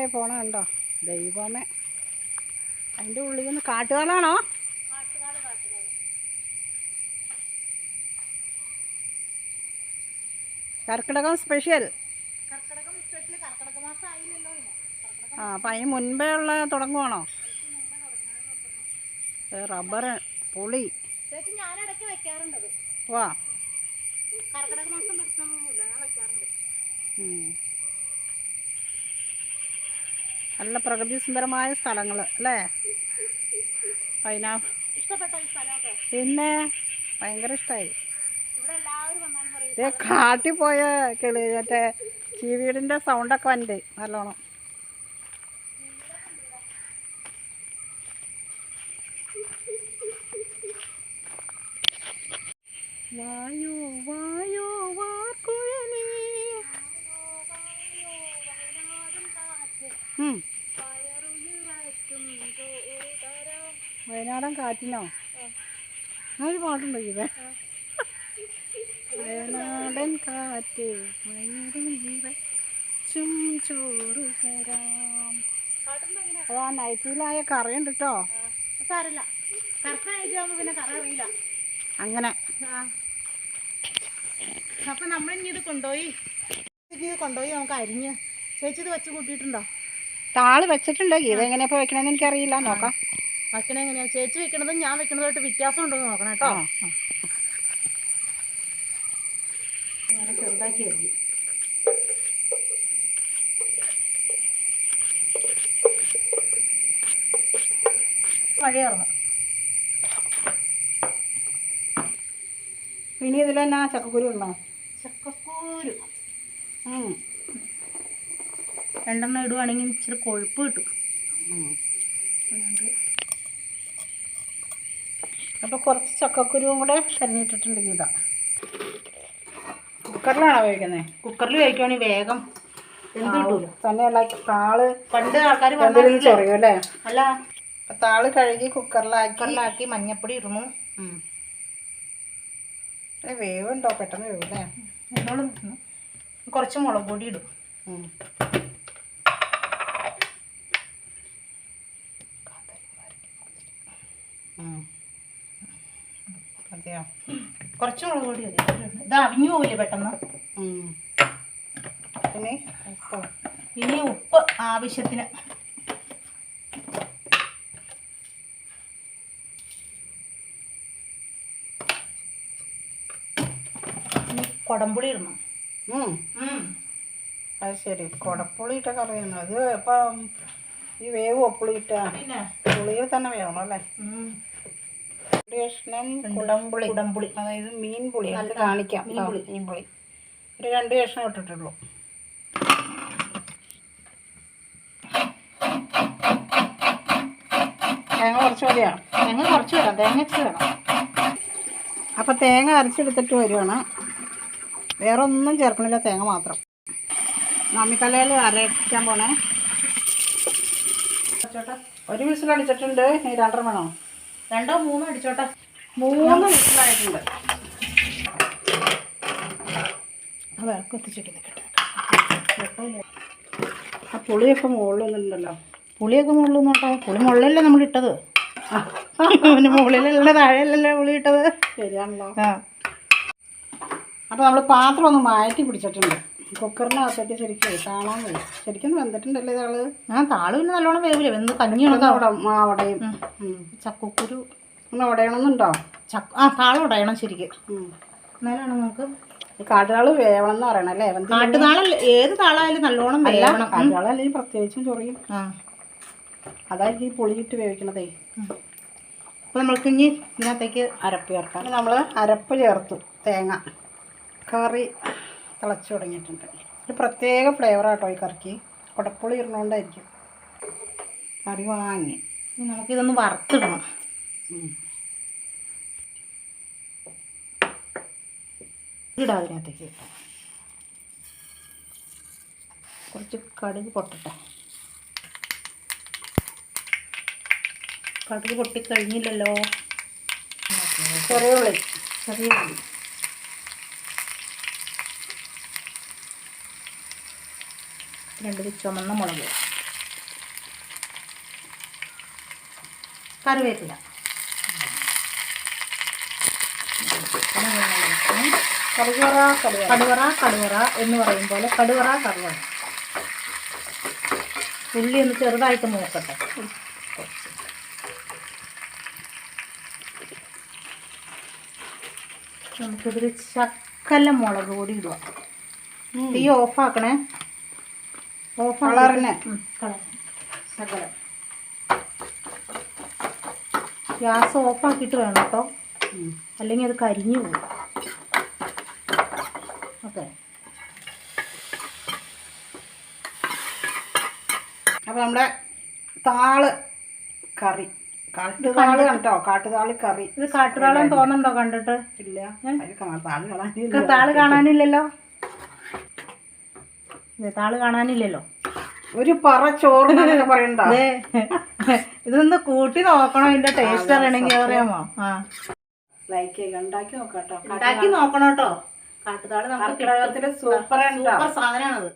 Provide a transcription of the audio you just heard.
ഏ പോണ കണ്ടോ? ദൈവമേ. അതിന്റെ ഉള്ളിൽ നിന്ന് കാട്ടുകാലാണോ? കർക്കിടകം സ്പെഷ്യൽ. ആ അപ്പം അതിന് മുൻപേ ഉള്ള തുടങ്ങുവാണോ? റബ്ബർ പുളി. വാ. കർക്കിടക മാസം നിർത്തുന്നൊന്നുമില്ല ഞാൻ വെക്കാറുണ്ട്. ഉം. നല്ല പ്രകൃതി സുന്ദരമായ സ്ഥലങ്ങൾ അല്ലേ? പൈനാ പിന്നെ ഭയങ്കര ഇഷ്ടമായി ഇതേ കാട്ടിൽ പോയ കിളി മറ്റേ ചീവീടിന്റെ സൗണ്ടൊക്കെ വണ്ടി നല്ലോണം. വായോ വായോ വാർക്കുഴലി. ഉം. വയനാടൻ കാറ്റിനോ? ഒരു പാട്ടുണ്ടോ ഇത് വയനാടൻ കാറ്റ് വയറും ചോറ് തരാം. അതാ നൈറ്റിലായ കറിയുണ്ട് കേട്ടോ സാറില്ല പിന്നെ കറ അറിയില്ല. അങ്ങനെ. അപ്പൊ നമ്മൾ ഇനി ഇത് കൊണ്ടുപോയി. ഇത് കൊണ്ടുപോയി നമുക്ക് അരിഞ്ഞ്. ചേച്ചി ഇത് വെച്ച് കൂട്ടിയിട്ടുണ്ടോ? താൾ വെച്ചിട്ടുണ്ട്. ഇത് എങ്ങനെയാ വെക്കണമെന്ന് എനിക്കറിയില്ല. നോക്കാം. വെക്കണേ എങ്ങനെയാ? ചേച്ചി വെക്കണതും ഞാൻ വെക്കണതായിട്ട് വ്യത്യാസം ഉണ്ടോ എന്ന് നോക്കണം കേട്ടോ. അങ്ങനെ ചെറുതാക്കി ഇനി ഇതിൽ തന്നെ ചക്കക്കുരു ഉണ്ടോ ചക്കക്കുരു. രണ്ടെണ്ണം ഇടുവാണെങ്കിൽ ഇച്ചിരി കൊഴുപ്പ് കിട്ടും. അതുകൊണ്ട് അപ്പൊ കുറച്ച് ചക്കക്കുരുവും കൂടെ കരിഞ്ഞിട്ടിട്ടുണ്ട് ഗീത. കുക്കറിലാണോ കഴിക്കുന്നത് കുക്കറിൽ കഴിക്കുവാണെങ്കിൽ വേഗം. തന്നെയല്ല താൾ പണ്ട് ആൾക്കാർ ചൊറിയും അല്ലേ? അല്ല താൾ കഴുകി കുക്കറിലാക്കി കുക്കറിലാക്കി മഞ്ഞപ്പൊടി ഇടുന്നു. വേവുണ്ടോ? പെട്ടെന്ന് വേവല്ലേ എന്നോട് കുറച്ച് മുളക് പൊടി ഇടും. ഉം. ഉം. കുറച്ച് മുളക് പൊടി മതി. ഇത് അവിഞ്ഞു പോവില്ലേ പെട്ടെന്ന്? പിന്നെ ഇനി ഉപ്പ് ആവശ്യത്തിന്. ഇനി കൊടമ്പുളി ഇടണം. അത് ശരി. കുടപ്പുളി ഇട്ട കറിയാണ്. അത് ഇപ്പം ഈ വേവ് ഒപ്പുളി ഇട്ട പിന്നെ? പുളിയിൽ തന്നെ വേണം അല്ലേ. ഒരു കഷ്ണം കുടംപുളി. കുടംപുളി. അതായത് മീൻ പുളി അത് കാണിക്കാം മീൻ പുളി. മീൻ പുളി. ഒരു രണ്ട് കഷ്ണം ഇട്ടിട്ടുള്ളൂ. തേങ്ങ കുറച്ച് മതിയാണ് തേങ്ങ കുറച്ച് വേണം തേങ്ങ ഇച്ചിരി വേണം അപ്പം തേങ്ങ അരച്ചെടുത്തിട്ട് വരുവാണ്. വേറെ ഒന്നും ചേർക്കണില്ല തേങ്ങ മാത്രം. മമ്മിക്കലയിൽ അരയ്ക്കാൻ പോണേ. ഒരു വിസിൽ അടിച്ചിട്ടുണ്ട് ഇനി രണ്ടര വേണോ? രണ്ടോ മൂന്നോ അടിച്ചോട്ടെ. മൂന്ന് വിസിലായിട്ടുണ്ട് ആ നിൽക്കട്ടെ പുളിയൊക്കെ മുകളിലൊന്നുണ്ടല്ലോ പുളിയൊക്കെ മുകളിൽ നോട്ടോ പുളി മുകളിലല്ലേ നമ്മൾ ഇട്ടത്? പിന്നെ മുകളിലല്ലേ താഴെയല്ലല്ലേ പുളി ഇട്ടത്? ശരിയാണല്ലോ. ആ. അപ്പോൾ നമ്മൾ പാത്രം ഒന്ന് മാറ്റി പിടിച്ചിട്ടുണ്ട്. കുക്കറിനകത്തേക്ക് ശരിക്കും കാണാൻ കഴിയും ശരിക്കും വെന്തിട്ടുണ്ടല്ലേ ഇതാൾ. ആ താൾ പിന്നെ നല്ലോണം വേവില്ലേ? വെന്ത് കഞ്ഞി ഉണക്കാം അവിടെ. അവിടെയും. ചക്കുക്കുരു. ഒന്ന് ഉടയണമെന്നുണ്ടോ ചക്ക ആ താളം ഉടയണം ശരിക്കും. എന്നാലാണ് നമുക്ക്? കാട്ടുതാൾ വേവണം എന്ന് പറയണം അല്ലേ? കാട്ടുതാളല്ല ഏത് താളായാലും നല്ലോണം വേവണം. കാട്ടുതാളല്ലെങ്കിൽ പ്രത്യേകിച്ചും ചൊറിയും. അതായിരിക്കും ഈ പുളിയിട്ട് വേവിക്കണതേ. അപ്പോൾ നമ്മൾക്ക് ഇനി ഇതിനകത്തേക്ക് അരപ്പ് ചേർക്കാം. നമ്മൾ അരപ്പ് ചേർത്തു തേങ്ങ. കറി. തിളച്ച് തുടങ്ങിയിട്ടുണ്ട്. ഒരു പ്രത്യേക ഫ്ലേവറാട്ടോ ഈ കറിക്ക്. കുടപ്പുളി ഇടുന്നോണ്ടായിരിക്കും കറി വാങ്ങി. നമുക്കിതൊന്ന് വറുത്തിടണം. ഇടാം അതിനകത്തേക്ക്. കുറച്ച് കടുക് പൊട്ടട്ടെ. കടുക് പൊട്ടിക്കഴിഞ്ഞില്ലല്ലോ. ചെറിയ ഉള്ളി. ചെറിയ ഉള്ളി. രണ്ട് ചുമന്ന മുളക്. കറിവേപ്പില. കടുവറ കടുവറ. കടുവറ എന്ന് പറയും പോലെ കടുവറ കറുവ ഉള്ളി ഒന്ന് ചെറുതായിട്ട് മൂക്കട്ടെ. നമുക്കിതൊരു ശക്കല മുളക് കൂടി ഇടുക. തീ ഓഫാക്കണേ. കളറിന്. ശകലം. ഗ്യാസ് ഓഫാക്കിയിട്ട് വേണം കേട്ടോ. അല്ലെങ്കിൽ അത് കരിഞ്ഞു പോകും. ഓക്കെ. അപ്പോൾ നമ്മുടെ താൾ കറി. കാട്ടുതാൾ കണ്ടോ? കാട്ടുതാളി കറി. ഇത് കാട്ടുതാളം തോന്നുന്നുണ്ടോ കണ്ടിട്ട്? ഇല്ല. താൾ കാണാനില്ലല്ലോ? താൾ കാണാനില്ലല്ലോ. ഒരു പറ ചോറ് പറയണ്ട? ഇതൊന്ന് കൂട്ടി നോക്കണം ഇതിന്റെ ടേസ്റ്റ് അറിയണമെങ്കിൽ അറിയാമോ? ആ. ലൈക്ക് ഉണ്ടാക്കി നോക്കാട്ടോ. ഉണ്ടാക്കി നോക്കണം കേട്ടോ. കാട്ടുതാൾ നമുക്ക് സൂപ്പർ സൂപ്പർ സാധനമാണത്.